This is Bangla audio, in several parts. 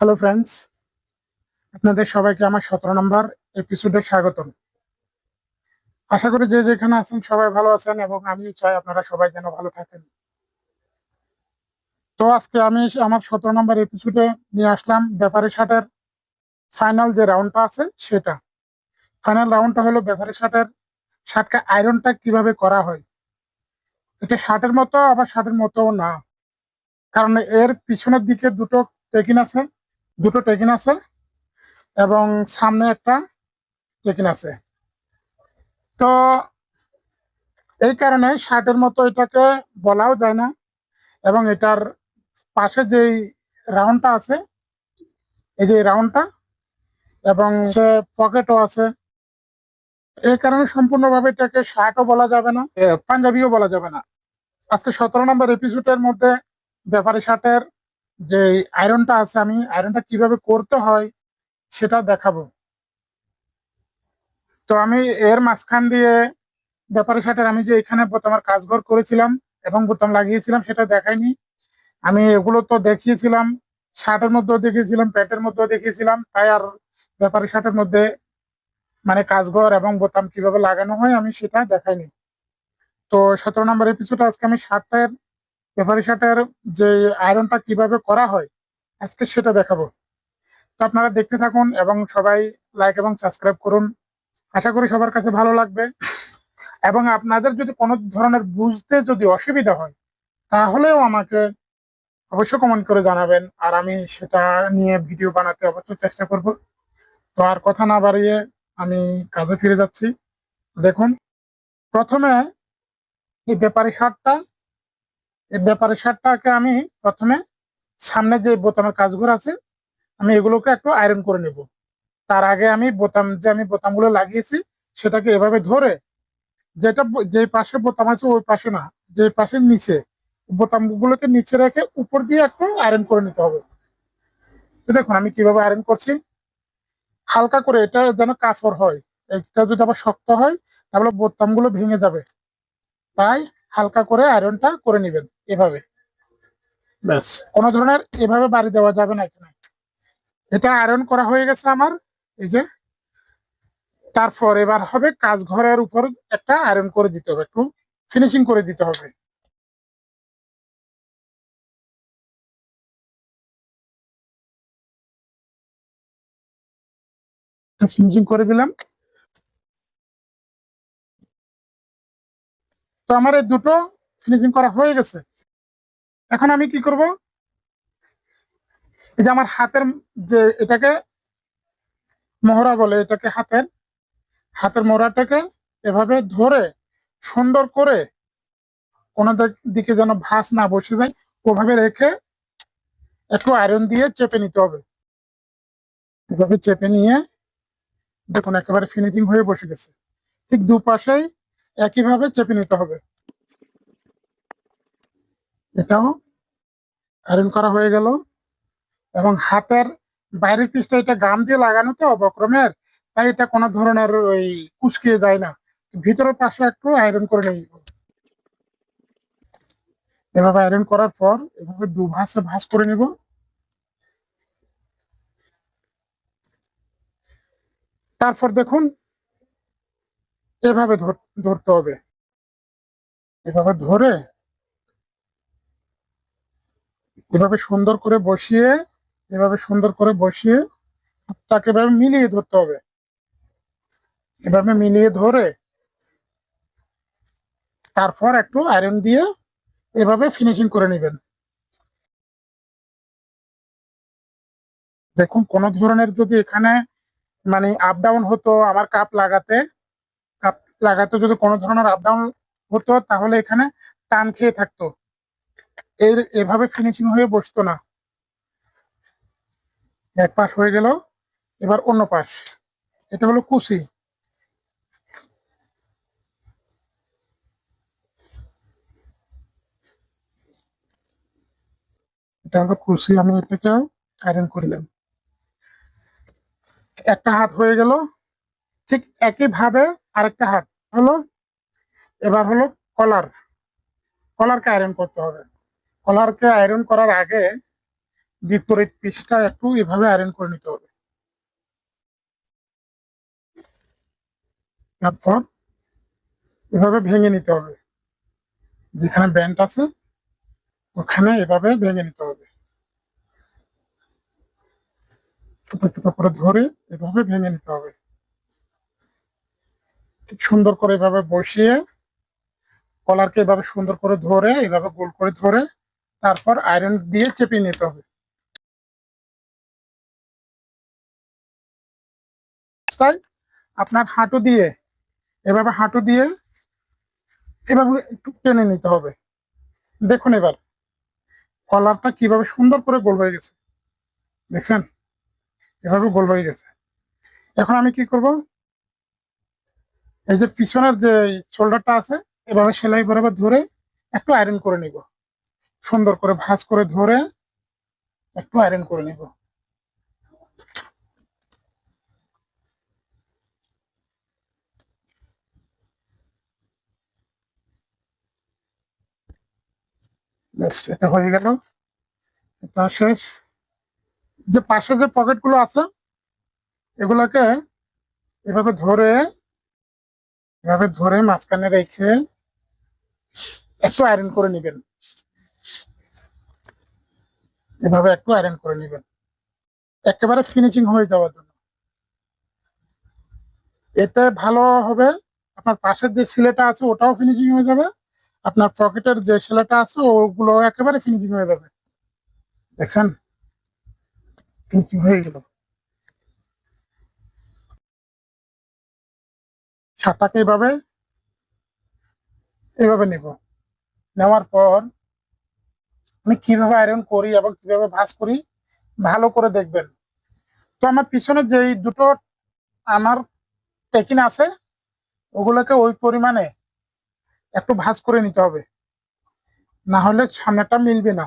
হ্যালো ফ্রেন্ডস আপনাদের সবাইকে আমার সতেরো নম্বর এপিসোডে স্বাগতম। আশা করি যে যেখানে আছেন সবাই ভালো আছেন এবং আমিও চাই আপনারা সবাই যেন ভালো থাকেন। তো আজকে আমি আমার সতেরো নম্বর এপিসোডে নিয়ে আসলাম ব্যাপারী শার্টের ফাইনাল যে রাউন্ডটা আছে সেটা। ফাইনাল রাউন্ডটা হলো ব্যাপারী শার্টের শার্টকে আয়রনটা কীভাবে করা হয়? এটা শার্টের মতো আবার শার্টের মতো না। কারণ এর পিছনের দিকে দুটো টেকিন আছে। দুটো টেকিন আছে এবং সামনে একটা টেকিন আছে। তো এই কারণে শার্টের মতো এটাকে বলাও যায় না এবং এটার পাশে যেই রাউন্ডটা আছে, এই যে রাউন্ডটা এবং সে পকেটও আছে। এই কারণে সম্পূর্ণভাবে এটাকে শার্টও বলা যাবে না পাঞ্জাবিও বলা যাবে না। আজকে সতেরো নম্বর এপিসোডের মধ্যে ব্যাপারী শার্টের যে আয়রনটা আছে, আমি আয়রনটা কীভাবে করতে হয় সেটা দেখাবো। তো আমি এর মাঝখান দিয়ে ব্যাপারী শার্টের আমি যে এখানে বোতামের কাজঘর করেছিলাম এবং বোতাম লাগিয়েছিলাম সেটা দেখাইনি। আমি এগুলো তো দেখিয়েছিলাম, শার্টের মধ্যেও দেখিয়েছিলাম, প্যান্টের মধ্যেও দেখিয়েছিলাম, তাই আর ব্যাপারী শার্টের মধ্যে মানে কাজঘর এবং বোতাম কীভাবে লাগানো হয় আমি সেটা দেখাইনি। তো সতেরো নম্বর এপিসোডে আজকে আমি শার্টের ব্যাপারী শার্টের যে আয়রনটা কীভাবে করা হয়, আজকে সেটা দেখাবো। তো আপনারা দেখতে থাকুন এবং সবাই লাইক এবং সাবস্ক্রাইব করুন। আশা করি সবার কাছে ভালো লাগবে। এবং আপনাদের যদি কোনো ধরনের বুঝতে যদি অসুবিধা হয়, তাহলেও আমাকে অবশ্যই কমেন্ট করে জানাবেন। আর আমি সেটা নিয়ে ভিডিও বানাতে অবশ্যই চেষ্টা করব। তো আর কথা না বাড়িয়ে আমি কাজে ফিরে যাচ্ছি। দেখুন, প্রথমে এই ব্যাপারী শার্টটা এই ব্যাপারী শার্টটাকে আমি প্রথমে সামনে যে বোতামের কাজগুলো আছে, আমি এগুলোকে একটু আয়রন করে নেব। তার আগে আমি বোতাম যে আমি বোতামগুলো লাগিয়েছি, সেটাকে এভাবে ধরে যেটা যে পাশে বোতাম আছে ওই পাশে না যে পাশে নিচে, বোতামগুলোকে নিচে রেখে উপর দিয়ে একটু আয়রন করে নিতে হবে। দেখুন আমি কীভাবে আয়রন করছি। হালকা করে এটা যেন কাফর হয়, এটা যদি আবার শক্ত হয়, তাহলে বোতামগুলো ভেঙে যাবে। তাই হালকা করে আয়রনটা করে নেবেন এভাবে। ব্যাস। কোনো ধরনের এভাবে বাড়ি দেওয়া যাবে না এখানে। এটা আয়রন করা হয়ে গেছে আমার এই যে। তারপর এবার হবে কাজ ঘরের উপর একটা আয়রন করে দিতে হবে একটু ফিনিশিং করে দিতে হবে। ফিনিশিং করে দিলাম। তো আমার এই দুটো ফিনিশিং করা হয়ে গেছে। এখন আমি কি করব? এই যে আমার হাতের যে এটাকে মোহরা বলে, এটাকে হাতের হাতের মোহরাটাকে এভাবে ধরে সুন্দর করে কোনো দিক- যেন ভাঁজ না বসে যায়, ওভাবে রেখে একটু আয়রন দিয়ে চেপে নিতে হবে। এভাবে চেপে নিয়ে দেখুন, একেবারে ফিনিশিং হয়ে বসে গেছে। ঠিক দুপাশেই একইভাবে চেপে নিতে হবে। এটাও আয়রন করা হয়ে গেল এবং হাতের বাইরের পিসটা এটা গাম দিয়ে লাগানো তো বক্রমের তাই এটা কোনো ধরনের ওই কুচকিয়ে যায় না। ভিতরের পাশে একটু আয়রন করে নিব এভাবে আয়রন করার পর এভাবে দু ভাঁজে, ভাঁজ করে নিব। তারপর দেখুন এভাবে ধর- ধরতে হবে। এভাবে ধরে, এভাবে সুন্দর করে বসিয়ে, এভাবে সুন্দর করে বসিয়ে তাকে এভাবে মিলিয়ে ধরতে হবে। এভাবে মিলিয়ে ধরে, তারপর একটু আয়রন দিয়ে এভাবে ফিনিশিং করে নেবেন। দেখুন, কোন ধরনের যদি এখানে মানে আপ ডাউন হতো, আমার কাপ লাগাতে লাগাতে, যদি কোনো ধরনের আপ ডাউন হতো, তাহলে এখানে টান খেয়ে থাকতো। এর, এভাবে ফিনিশিং হয়ে বসতো না। এক পাশ হয়ে গেল, এবার অন্য পাশ। এটা হলো কুচি এটা হলো কুচি আমি এটাকে আয়রন করলাম। একটা হাত হয়ে গেল, ঠিক একইভাবে আরেকটা হাত। হলো এবার হলো কলার। কলারকে আয়রন করতে হবে। কলারকে আয়রন করার আগে বিপরীত পিসটা একটু এভাবে আয়রন করে নিতে হবে। তারপর এভাবে ভেঙে নিতে হবে। যেখানে ব্যান্ড আছে, ওখানে এভাবে ভেঙে নিতে হবে। ছোট ছোট করে ধরে এভাবে ভেঙে নিতে হবে। সুন্দর করে এভাবে বসিয়ে কলারকে এভাবে সুন্দর করে ধরে, এভাবে গোল করে ধরে তারপর আয়রন দিয়ে চেপে নিতে হবে। তাই আপনার হাঁটু দিয়ে, এভাবে হাঁটু দিয়ে এভাবে একটু টেনে নিতে হবে। দেখুন এবার কলারটা কীভাবে সুন্দর করে গোল হয়ে গেছে। দেখছেন? এভাবে গোল হয়ে গেছে। এখন আমি কি করব? এই যে পিছনের যে শোল্ডারটা আছে, এভাবে সেলাই বরাবর ধরে একটু আয়রন করে নিব। সুন্দর করে ভাঁজ করে ধরে একটু আয়রন করে নিব। এটা হয়ে গেল। এটা শেষ। যে পাশে যে পকেটগুলো আছে, এগুলোকে এভাবে ধরে এভাবে ধরে মাঝখানে রেখে একটু আয়রন করে নেবেন। এভাবে একটু আয়রন করে নেবেন। একেবারে ফিনিশিং হয়ে যাওয়ার জন্য। এতে ভালো হবে, আপনার পাশের যে সিলেটা আছে ওটাও ফিনিশিং হয়ে যাবে, আপনার পকেটের যে সেলাটা আছে ওগুলো একেবারে ফিনিশিং হয়ে যাবে। দেখছেন? হয়ে গেল। ছাতাকে এভাবে এভাবে নিব। নেওয়ার পর আমি কীভাবে আয়রন করি এবং কীভাবে ভাঁজ করি, ভালো করে দেখবেন। তো আমার পিছনে যেই দুটো আমার টেকিন আছে, ওগুলোকে ওই পরিমাণে একটু ভাঁজ করে নিতে হবে। না হলে সামনেটা মিলবে না।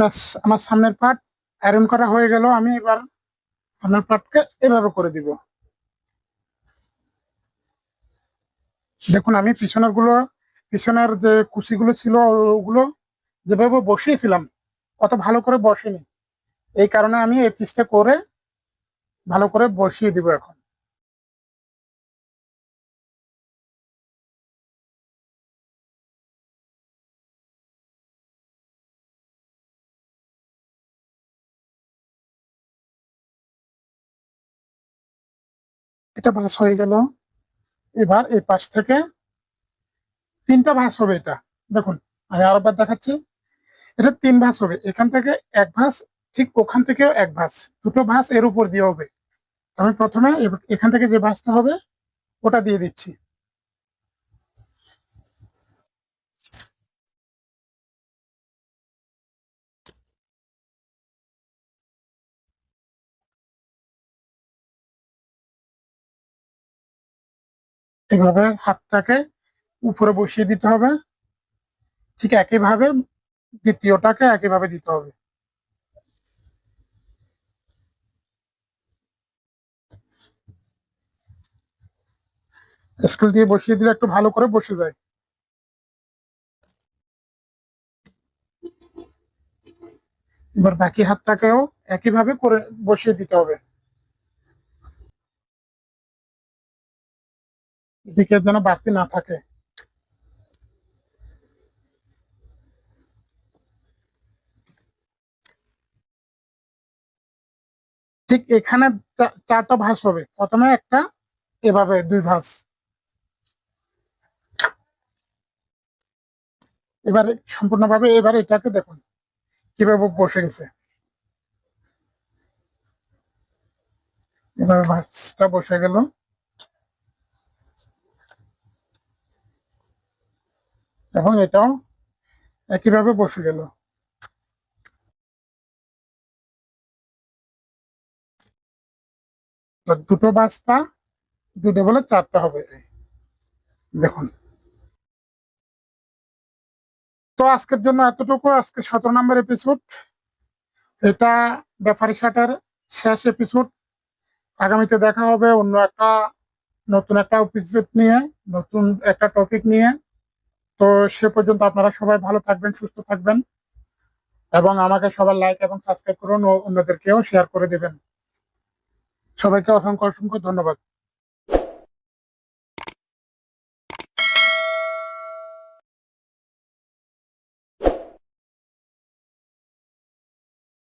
ব্যাস আমার সামনের পার্ট আয়রন করা হয়ে গেল, আমি এবার সামনের পার্টকে এভাবে করে দিব। দেখুন, আমি পিছনেরগুলো, পিছনের যে কুচিগুলো ছিল, ওগুলো যেভাবে বসিয়েছিলাম, অত ভালো করে বসেনি। এই কারণে আমি এই পিসটা করে ভালো করে বসিয়ে দিব এখন। এটা ভাঁজ হয়ে গেল। এবার এই পাশ থেকে তিনটা ভাঁজ হবে এটা। দেখুন, আমি আরেকবার দেখাচ্ছি। এটা তিন ভাঁজ হবে। এখান থেকে এক ভাঁজ, ঠিক ওখান থেকেও এক ভাঁজ। দুটো ভাঁজ এর উপর দিয়ে হবে। আমি প্রথমে এখান থেকে যে ভাঁজটা হবে, ওটা দিয়ে দিচ্ছি। এভাবে হাতটাকে উপরে বসিয়ে দিতে হবে। ঠিক একইভাবে দ্বিতীয়টাকে একইভাবে দিতে হবে। স্কেল দিয়ে বসিয়ে দিলে একটু ভালো করে বসে যায়। এবার বাকি হাতটাকেও একইভাবে করে বসিয়ে দিতে হবে। দিকে যেন বাড়তি না থাকে। ঠিক এখানে চারটা ভাঁজ হবে। প্রথমে একটা, এভাবে দুই ভাঁজ। এবারে সম্পূর্ণভাবে এবার এটাকে দেখুন, কীভাবে বসে গেছে। এবার ভাঁজটা বসে গেল। এবং এটাও একইভাবে বসে গেল। দুটো বাস্তা দুটো বলে চারটা হবে দেখুন। তো আজকের জন্য এতটুকু। আজকে সতেরো নম্বর এপিসোড এটা ব্যাপারী শার্টের শেষ এপিসোড আগামীতে দেখা হবে অন্য একটা, নতুন একটা এপিসোড নিয়ে, নতুন একটা টপিক নিয়ে। তো সে পর্যন্ত আপনারা সবাই ভালো থাকবেন, সুস্থ থাকবেন এবং আমাকে সবার লাইক এবং সাবস্ক্রাইব করুন ও অন্যদেরকেও শেয়ার করে দেবেন। সবাইকে অসংখ্য অসংখ্য ধন্যবাদ।